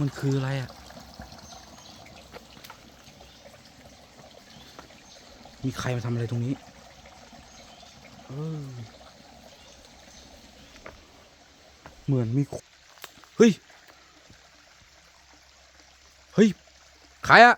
มันคืออะไรอะ่ะ มีใครมาทำอะไรตรงนี้ เออ เหมือนมี เฮ้ย เฮ้ย ใครอะ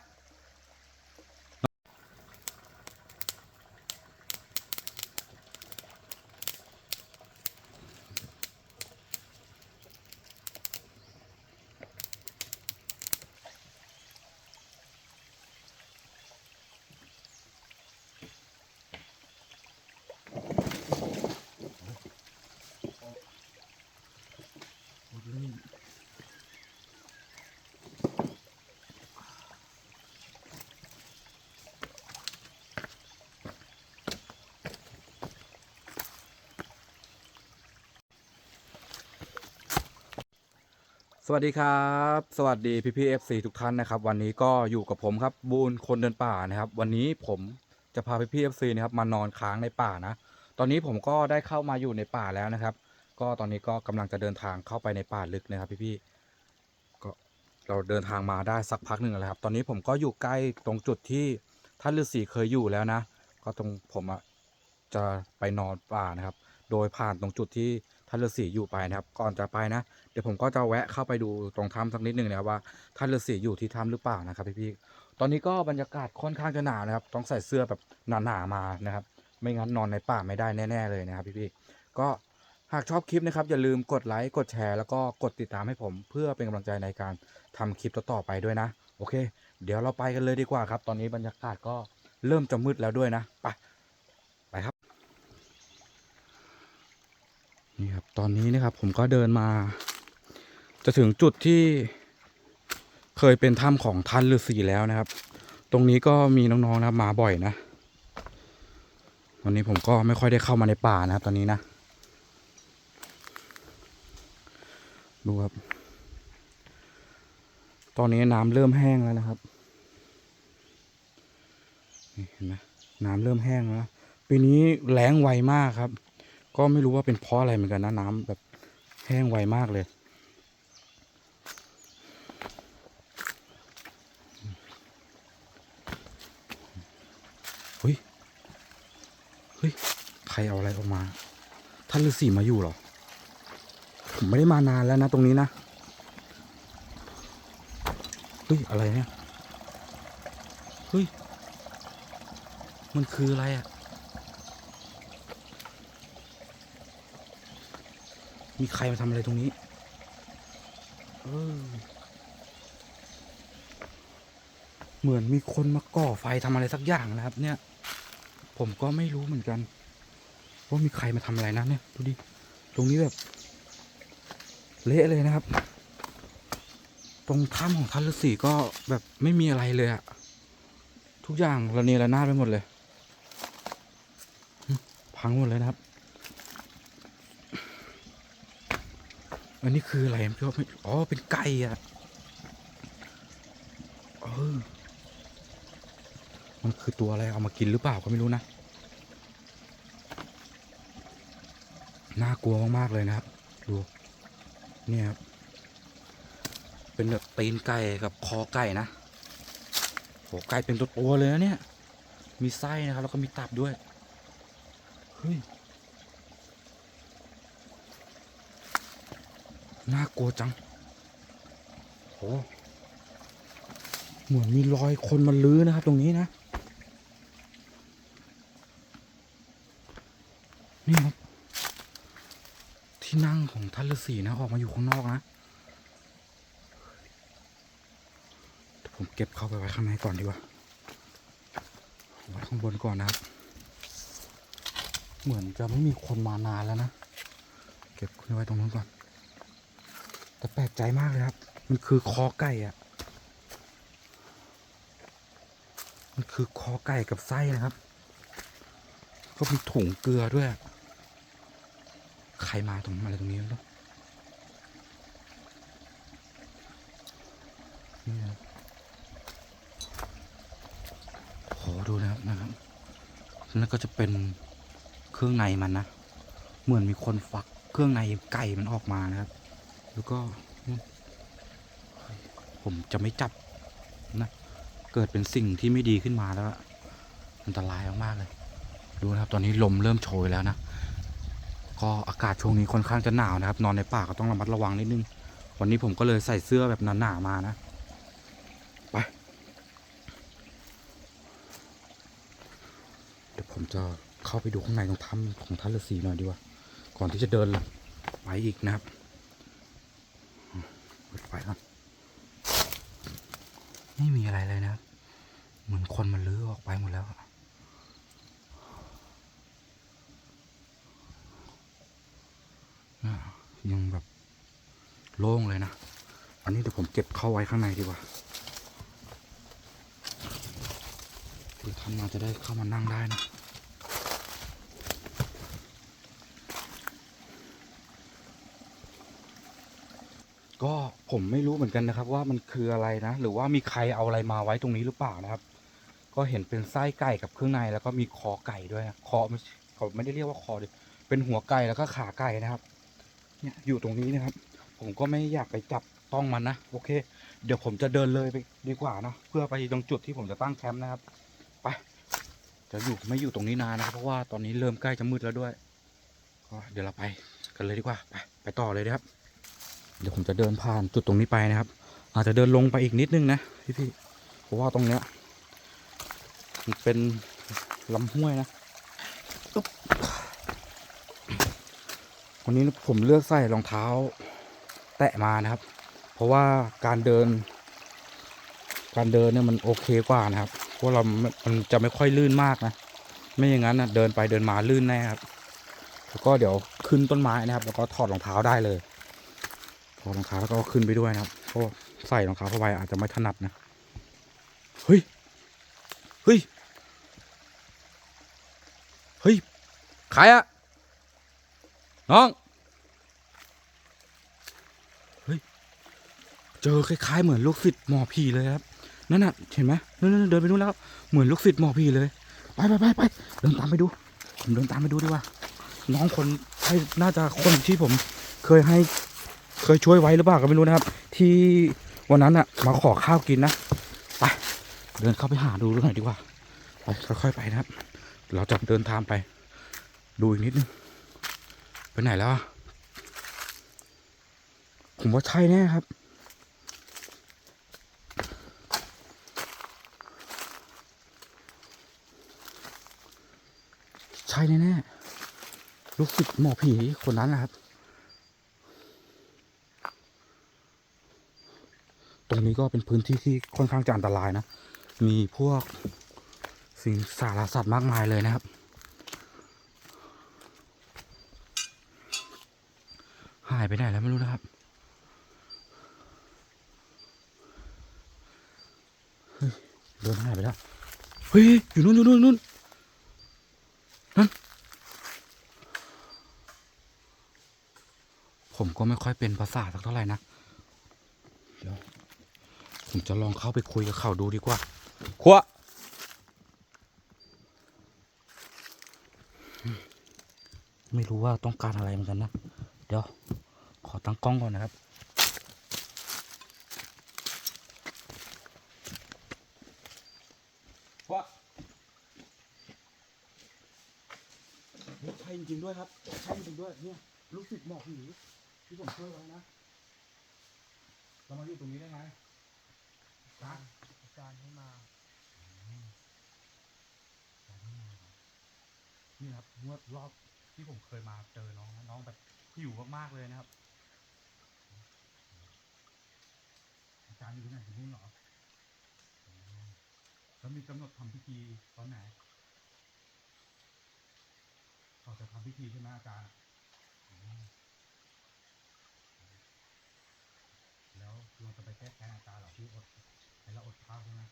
สวัสดีครับ สวัสดีพี่พีเอฟซีทุกท่านนะครับ วันนี้ก็อยู่กับผมครับบูนคนเดินป่านะครับ วันนี้ผมจะพาพี่พีเอฟซีนะครับมานอนค้างในป่านะ ตอนนี้ผมก็ได้เข้ามาอยู่ในป่าแล้วนะครับ ก็ตอนนี้ก็กำลังจะเดินทางเข้าไปในป่าลึกนะครับ พี่ๆก็เราเดินทางมาได้สักพักหนึ่งแล้วครับ ตอนนี้ผมก็อยู่ใกล้ตรงจุดที่ท่านฤาษีเคยอยู่แล้วนะ ก็ตรงผมอะจะไปนอนป่านะครับ โดยผ่านตรงจุดที่ ท่านฤาษีอยู่ไปนะครับ ก่อนจะไปนะ เดี๋ยวผมก็จะแวะเข้าไปดูตรงถ้ำสักนิดหนึ่งนะครับว่าท่านฤาษีอยู่ที่ถ้ำหรือเปล่านะครับพี่ๆตอนนี้ก็บรรยากาศค่อนข้างจะหนาวนะครับ ต้องใส่เสื้อแบบหนาๆมานะครับ ไม่งั้นนอนในป่าไม่ได้แน่ ๆ เลยนะครับพี่ๆก็หากชอบคลิปนะครับอย่าลืมกดไลค์กดแชร์แล้วก็กดติดตามให้ผม เพื่อเป็นกำลังใจในการทำคลิปต่อๆไปด้วยนะ โอเค เดี๋ยวเราไปกันเลยดีกว่าครับ ตอนนี้บรรยากาศก็เริ่มจะมืดแล้วด้วยนะไปครับ นี่ครับตอนนี้นะครับผมก็เดินมา จะถึงจุดที่เคยเป็นถ้ำของท่านฤาษีแล้วนะครับ ตรงนี้ก็มีน้องๆนะครับมาบ่อยนะวันนี้ผมก็ไม่ค่อยได้เข้ามาในป่านะครับ ตอนนี้นะดูครับ ตอนนี้น้ำเริ่มแห้งแล้วนะครับนี่เห็นไหมน้ำเริ่มแห้งแล้วปีนี้แล้งไวมากครับ ก็ไม่รู้ว่าเป็นเพราะอะไรเหมือนกันนะน้ำแบบแห้งไวมากเลย เฮ้ย เฮ้ย ใครเอาอะไรออกมา ท่านฤาษีมาอยู่หรอ ผมไม่ได้มานานแล้วนะ ตรงนี้นะ เฮ้ย อะไรเนี่ย เฮ้ย มันคืออะไรอะ มีใครมาทำอะไรตรงนี้ เออ เหมือนมีคนมาก่อไฟทำอะไรสักอย่างนะครับ เนี่ย ผมก็ไม่รู้เหมือนกันว่ามีใครมาทำอะไรนะเนี่ยดูดิตรงนี้แบบ เละเลยนะครับ ตรงถ้ำของท่านฤาษีก็แบบไม่มีอะไรเลยอะทุกอย่างระเนระนาดไปหมดเลย พังหมดเลยนะครับ อันนี้คืออะไรพี่ว่าอ๋อ เป็นไก่อะเออมันคือตัวอะไร เอามากินหรือเปล่าก็ไม่รู้นะ น่ากลัวมาก ๆ เลยนะครับ ดู เนี่ยครับ เป็นแบบตีนไก่กับคอไก่นะโหไก่เป็นตัวตัวเลยนะเนี่ย มีไส้นะครับ แล้วก็มีตับด้วย เฮ้ย น่ากลัวจังโหเหมือนมีรอยคนมาลื้อนะครับ ตรงนี้นะ นี่ครับ ที่นั่งของท่านฤาษีนะ ออกมาอยู่ข้างนอกนะผมเก็บเข้าไปไว้ข้างในก่อนดีกว่าไว้ข้างบนก่อนนะครับ เหมือนจะไม่มีคนมานานแล้วนะ เก็บไว้ตรงนู้นก่อน แต่แปลกใจมากเลยครับ มันคือคอไก่อะมันคือคอไก่กับไส้นะครับก็มีถุงเกลือด้วย ใครมาตรงอะไรตรงนี้ไม่รู้นี่นะครับขอดูนะครับนะครับนั่นก็จะเป็นเครื่องในมันนะ เหมือนมีคนฟักเครื่องในไก่มันออกมานะครับ แล้วก็ผมจะไม่จับนะเกิดเป็นสิ่งที่ไม่ดีขึ้นมาแล้วอันตรายมากๆเลย ดูนะครับ ตอนนี้ลมเริ่มโชยแล้วนะก็อากาศช่วงนี้ค่อนข้างจะหนาวนะครับ นอนในป่าก็ต้องระมัดระวังนิดนึง วันนี้ผมก็เลยใส่เสื้อแบบหนาๆมานะไปเดี๋ยวผมจะเข้าไปดูข้างในตรงถ้ำของท่านฤาษีหน่อยดีกว่า ก่อนที่จะเดินไปอีกนะครับ ก่อนไม่มีอะไรเลยนะ เหมือนคนมันลื้อออกไปหมดแล้วอะยังแบบโล่งเลยนะ อันนี้เดี๋ยวผมเก็บเข้าไว้ข้างในดีกว่าเดี๋ยวท่านมาจะได้เข้ามานั่งได้นะ ก็ผมไม่รู้เหมือนกันนะครับ ว่ามันคืออะไรนะ หรือว่ามีใครเอาอะไรมาไว้ตรงนี้หรือเปล่านะครับ ก็เห็นเป็นไส้ไก่กับเครื่องในแล้วก็มีคอไก่ด้วยนะคอไม่เขาไม่ได้เรียกว่าคอดิเป็นหัวไก่แล้วก็ขาไก่นะครับ เนี่ยอยู่ตรงนี้นะครับ ผมก็ไม่อยากไปจับต้องมันนะโอเค เดี๋ยวผมจะเดินเลยไปดีกว่านะเพื่อไปตรงจุดที่ผมจะตั้งแคมป์นะครับ ไปจะอยู่ไม่อยู่ตรงนี้นานนะครับเพราะว่าตอนนี้เริ่มใกล้จะมืดแล้วด้วยก็เดี๋ยวเราไปกันเลยดีกว่าไปไปต่อเลยนะครับ เดี๋ยวผมจะเดินผ่านจุดตรงนี้ไปนะครับ อาจจะเดินลงไปอีกนิดนึงนะพี่พี่ๆเพราะว่าตรงเนี้ยมันเป็นลำห้วยนะวันนี้ผมเลือกใส่รองเท้า แตะมานะครับ เพราะว่าการเดิน การเดินเนี่ยมันโอเคกว่านะครับเพราะเรา มันจะไม่ค่อยลื่นมากนะ ไม่อย่างนั้นนะเดินไปเดินมาลื่นแน่ครับ แล้วก็เดี๋ยวขึ้นต้นไม้นะครับ แล้วก็ถอดรองเท้าได้เลย อดรองเท้าแล้วก็ขึ้นไปด้วยนะครับเพราะใส่รองเท้าเข้าไปอาจจะไม่ถนัดนะเฮ้ยเฮ้ยเฮ้ยใครอะน้องเฮ้ยเจอคล้ายๆเหมือนลูกศิษย์หมอผีเลยครับนั่นน่ะเห็นไหมนั่นๆเดินไปนู่นแล้วเหมือนลูกศิษย์หมอผีเลยไปไปไปไปเดินตามไปดูผมเดินตามไปดูดีกว่าน้องคนใช่น่าจะคนที่ผมเคยให้ เคยช่วยไว้หรือเปล่าก็ไม่รู้นะครับ ที่วันนั้นอะมาขอข้าวกินนะไปเดินเข้าไปหาดูหน่อยดีกว่าไปค่อยๆไปนะครับ เราจะเดินทางไป ดูอีกนิดนึงไปไหนแล้วอะผมว่าใช่แน่ครับใช่แน่ๆลูกศิษย์หมอผีคนนั้นนะครับ รงนี้ก็เป็นพื้นที่ที่ค่อนข้างจะอันตรายนะ มีพวกสิ่งสารสัตว์มากมายเลยนะครับ หายไปไหนแล้วไม่รู้นะครับเดินหายไปแล้ว เฮ้ย อยู่นู่นอยู่นู่นนู่นนั่น ผมก็ไม่ค่อยเป็นภาษาสักเท่าไหร่นะ ผมจะลองเข้าไปคุยกับเขาดูดีกว่าขั้วไม่รู้ว่าต้องการอะไรเหมือนกันนะ เดี๋ยว ขอตั้งกล้องก่อนนะครับว่าใช่จริงๆด้วยครับ ใช่จริงๆด้วยเนี่ยลูกศิษย์หมอกผีที่ผมช่วยไว้นะ เรามาอยู่ตรงนี้ได้ไง นะอาจารย์ให้มานี่ครับเมื่อรอบที่ผมเคยมาเจอน้องน้องแบบหิวมากๆเลยนะครับ อาจารย์อยู่ที่ไหนที่นู่นเหรอแล้วมีกำหนดทำพิธีตอนไหนเขาจะทำพิธีใช่ไหมอาจารย์ แล้วเราจะไปแก้แค้นอาจารย์หรอที่อด ให้เราอดข้าวใช่ไหม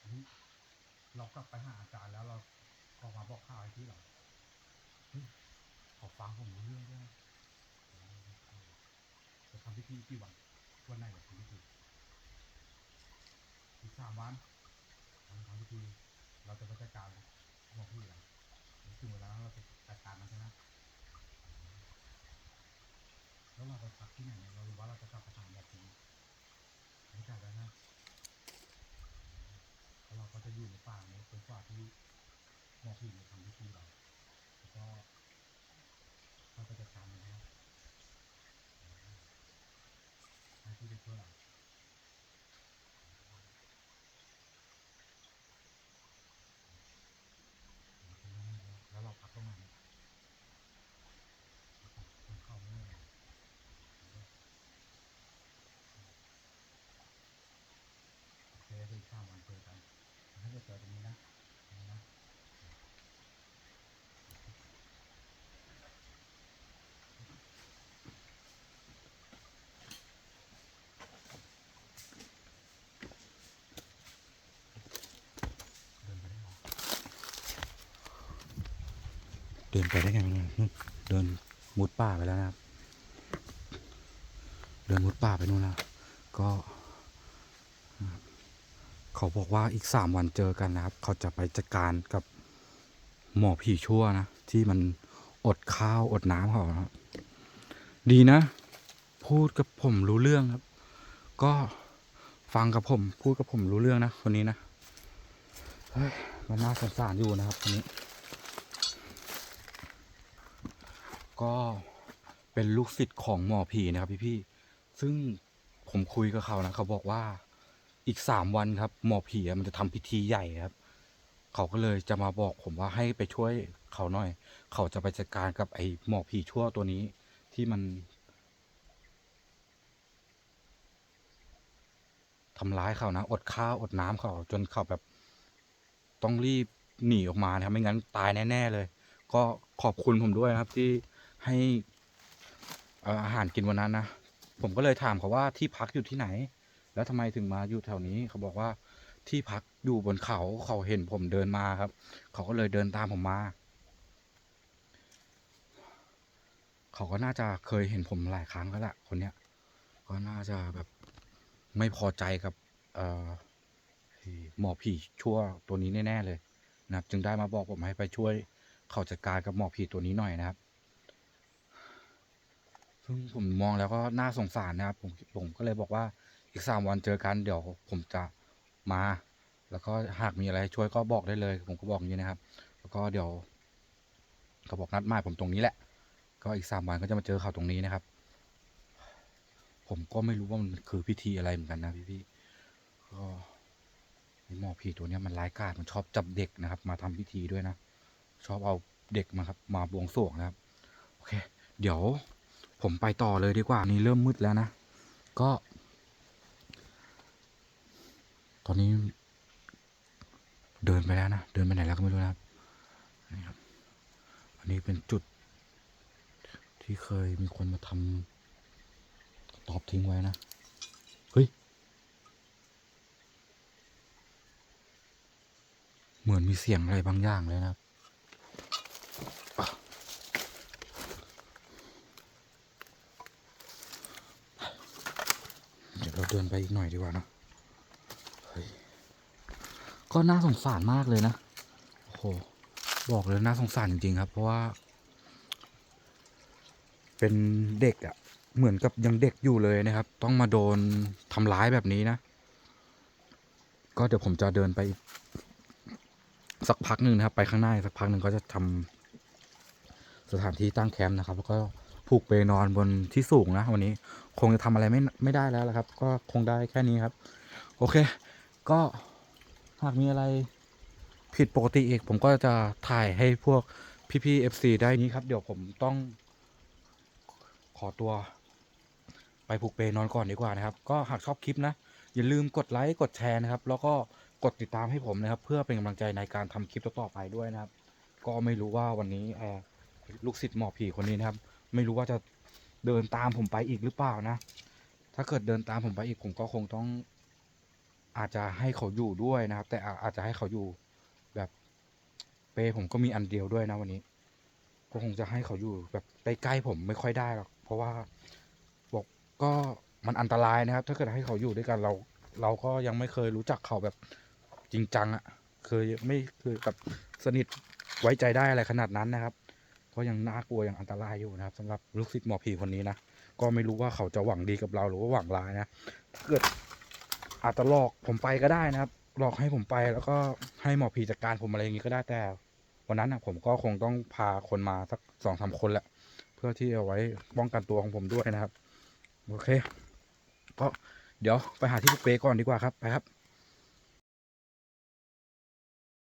อันนี้เรากลับไปหาอาจารย์แล้วเราออกมาบอกข่าวไอ้ที่เหรอเฮ้ยขอฟังผมรู้เรื่องด้วยนะอืมจะทำพิธีกี่วันวันไหนจะทำพิธีอีกสามวันทำทำพิธีเราจะไปจัดการหมอพี่กันถึงเวลาเราจะจัดการมันใช่ไหม แล้วเราไปปักที่ไหนเนี่ยเรารู้ว่าเราจะกลับไปหาหมอผีไม่กลับแล้วนะแล้วเราก็จะอยู่ในป่านี้เป็นป่าที่หมอผีจะทำพิธีเราแล้วก็เราก็จะตามมันะครับที่จะช่วยเราแล้วเราพักตรงไหนมันเข้าไม่ได้ โอเคไป ข้ามวันเจอกันถ้าจะเจอตรงนี้นะนะเดินไปได้ไงนู่นเดินมุดป่าไปแล้วนะครับ เดินมุดป่าไปนู่นแล้วก็ เขาบอกว่าอีกสามวันเจอกันนะครับ เขาจะไปจัดการกับหมอผีชั่วนะ ที่มันอดข้าวอดน้ำเขาครับดีนะ พูดกับผมรู้เรื่องครับ ก็ฟังกับผม พูดกับผมรู้เรื่องนะคนนี้นะเฮ้ยมันน่าสงสารอยู่นะครับคนนี้ ก็เป็นลูกศิษย์ของหมอผีนะครับพี่ๆซึ่งผมคุยกับเขานะ เขาบอกว่า อีกสามวันครับ หมอผีมันจะทำพิธีใหญ่ครับ เขาก็เลยจะมาบอกผมว่าให้ไปช่วยเขาหน่อย เขาจะไปจัดการกับไอ้หมอผีชั่วตัวนี้ที่มันทำร้ายเขานะอดข้าวอดน้ำเขาจนเขาแบบ ต้องรีบหนีออกมานะครับไม่งั้นตายแน่ ๆ เลย ก็ขอบคุณผมด้วยนะครับที่ให้อาหารกินวันนั้นนะ ผมก็เลยถามเขาว่าที่พักอยู่ที่ไหน แล้วทำไมถึงมาอยู่แถวนี้เขาบอกว่าที่พักอยู่บนเขาเขาเห็นผมเดินมาครับ เขาก็เลยเดินตามผมมา เขาก็น่าจะเคยเห็นผมหลายครั้งแล้วแหละคนเนี้ยก็น่าจะแบบไม่พอใจกับหมอผีชั่วตัวนี้แน่ๆเลยนะครับ จึงได้มาบอกผมให้ไปช่วยเขาจัดการกับหมอผีตัวนี้หน่อยนะครับซึ่งผมมองแล้วก็น่าสงสารนะครับผมผมก็เลยบอกว่า อีกสามวันเจอกันเดี๋ยวผมจะมา แล้วก็หากมีอะไรช่วยก็บอกได้เลย ผมก็บอกอย่างนี้นะครับ แล้วก็เดี๋ยวเขาบอกนัดหมายผมตรงนี้แหละ ก็อีกสามวันก็จะมาเจอเขาตรงนี้นะครับ ผมก็ไม่รู้ว่ามันคือพิธีอะไรเหมือนกันนะพี่ๆก็ไอหมอผีตัวเนี้ยมันร้ายกาจมันชอบจับเด็กนะครับ มาทำพิธีด้วยนะ ชอบเอาเด็กมาครับ มาบวงสรวงนะครับ โอเค เดี๋ยวผมไปต่อเลยดีกว่า นี่เริ่มมืดแล้วนะ ก็ ตอนนี้ เดินไปแล้วนะ เดินไปไหนแล้วก็ไม่รู้นะครับนี่ครับ อันนี้เป็นจุด ที่เคยมีคนมาทำตอบทิ้งไว้นะ เฮ้ย เหมือนมีเสียงอะไรบางอย่างเลยนะครับเดี๋ยวเราเดินไปอีกหน่อยดีกว่านะ ก็น่าสงสารมากเลยนะ โอ้โห บอกเลยน่าสงสารจริงๆครับ เพราะว่า เป็นเด็กอะ่ะ เหมือนกับยังเด็กอยู่เลยนะครับ ต้องมาโดนทำร้ายแบบนี้นะ ก็เดี๋ยวผมจะเดินไป สักพักหนึ่งนะครับ ไปข้างหน้าสักพักหนึ่งก็จะทำสถานที่ตั้งแคมป์นะครับ แล้วก็ผูกเปลนอนบนที่สูงนะวันนี้ คงจะทำอะไรไม่ไม่ได้แล้วละครับ ก็คงได้แค่นี้ครับ โอเค ก็หากมีอะไรผิดปกติอีก ผมก็จะถ่ายให้พวกพี่ๆเอฟซีได้นี้ครับ เดี๋ยวผมต้องขอตัวไปผูกเปนอนก่อนดีกว่านะครับ ก็หากชอบคลิปนะ อย่าลืมกดไลค์ กดแชร์นะครับ แล้วก็กดติดตามให้ผมนะครับ เพื่อเป็นกำลังใจในการทำคลิปต่อๆไปด้วยนะครับ ก็ไม่รู้ว่าวันนี้เอ่อลูกศิษย์หมอผีคนนี้นะครับ ไม่รู้ว่าจะเดินตามผมไปอีกหรือเปล่านะ ถ้าเกิดเดินตามผมไปอีกผมก็คงต้อง อาจจะให้เขาอยู่ด้วยนะครับ แต่อาจจะให้เขาอยู่แบบเปผมก็มีอันเดียวด้วยนะวันนี้ก็คงจะให้เขาอยู่แบบใกล้ๆผมไม่ค่อยได้หรอกเพราะว่าบอกก็มันอันตรายนะครับ ถ้าเกิดให้เขาอยู่ด้วยกันเรา เราก็ยังไม่เคยรู้จักเขาแบบจริงจังอะ่ะเคยไม่เคยแบบสนิทไว้ใจได้อะไรขนาดนั้นนะครับ ก็ยังน่ากลัวยังอันตรายอยู่นะครับสำหรับลูกศิษย์หมอผีคนนี้นะก็ไม่รู้ว่าเขาจะหวังดีกับเราหรือว่าหวังร้ายนะถ้าเกิด อาจจะหลอกผมไปก็ได้นะครับ หลอกให้ผมไปแล้วก็ให้หมอผีจัดการผมอะไรอย่างนี้ก็ได้แต่ วันนั้นนะผมก็คงต้องพาคนมาสักสองสามคนแหละ เพื่อที่เอาไว้ป้องกันตัวของผมด้วยนะครับ โอเค ก็เดี๋ยวไปหาที่ลูกเปก่อนดีกว่าครับไปครับ